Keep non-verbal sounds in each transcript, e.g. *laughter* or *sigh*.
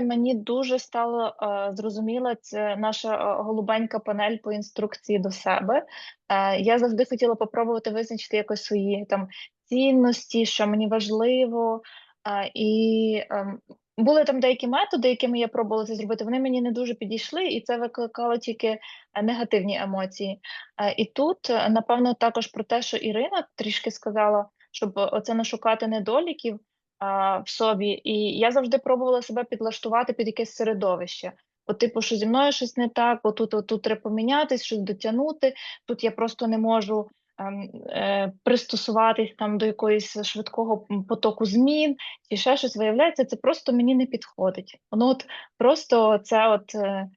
Мені дуже стало, е, зрозуміла це наша, е, голубенька панель по інструкції до себе. Е, я завжди хотіла попробувати визначити якось свої там цінності, що мені важливо. Е, і, ем, були там деякі методи, якими я пробувала це зробити, вони мені не дуже підійшли, і це викликало тільки, е, негативні емоції. Е, і тут, е, напевно, також про те, що Ірина трішки сказала, щоб оце не шукати недоліків а, в собі. І я завжди пробувала себе підлаштувати під якесь середовище. От, типу, що зі мною щось не так, отут, отут треба помінятись, щось дотягнути. Тут я просто не можу ем, е, пристосуватись там до якоїсь швидкого потоку змін, чи ще щось виявляється, це просто мені не підходить. Воно от просто це от. е,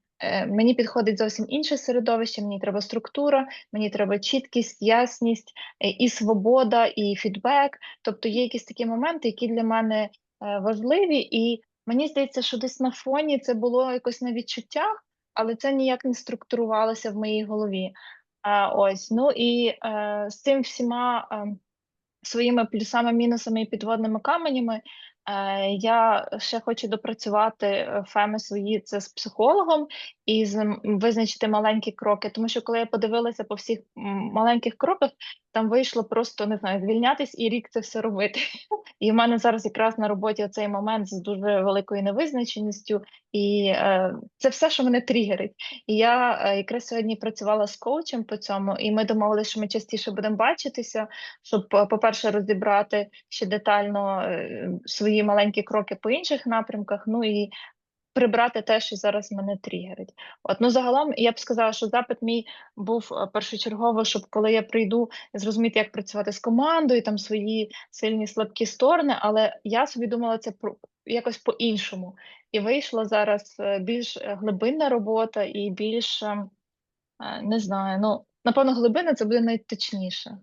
Мені підходить зовсім інше середовище, мені треба структура, мені треба чіткість, ясність, е, і свобода, і фідбек. Тобто є якісь такі моменти, які для мене е, важливі, і мені здається, що десь на фоні це було якось на відчуттях, але це ніяк не структурувалося в моїй голові. А, ось, ну і е, з цим всіма е, своїми плюсами, мінусами і підводними каменями. Е, я ще хочу допрацювати е, феми свої це з психологом і з визначити маленькі кроки. Тому що коли я подивилася по всіх маленьких кроках, там вийшло просто не знаю, звільнятись і рік це все робити. *laughs* І в мене зараз якраз на роботі цей момент з дуже великою невизначеністю, і е, це все, що мене тригерить. І я е, якраз сьогодні працювала з коучем по цьому, і ми домовилися, що ми частіше будемо бачитися, щоб, е, по-перше, розібрати ще детально е, свої маленькі кроки по інших напрямках. Ну і прибрати те, що зараз мене тригерить. От ну загалом я б сказала, що запит мій був е, першочергово, щоб коли я прийду, зрозуміти, як працювати з командою, там свої сильні слабкі сторони, але я собі думала це про якось по-іншому. І вийшла зараз е, більш е, глибинна робота і більш е, е, не знаю, ну напевно, глибина це буде найточніше.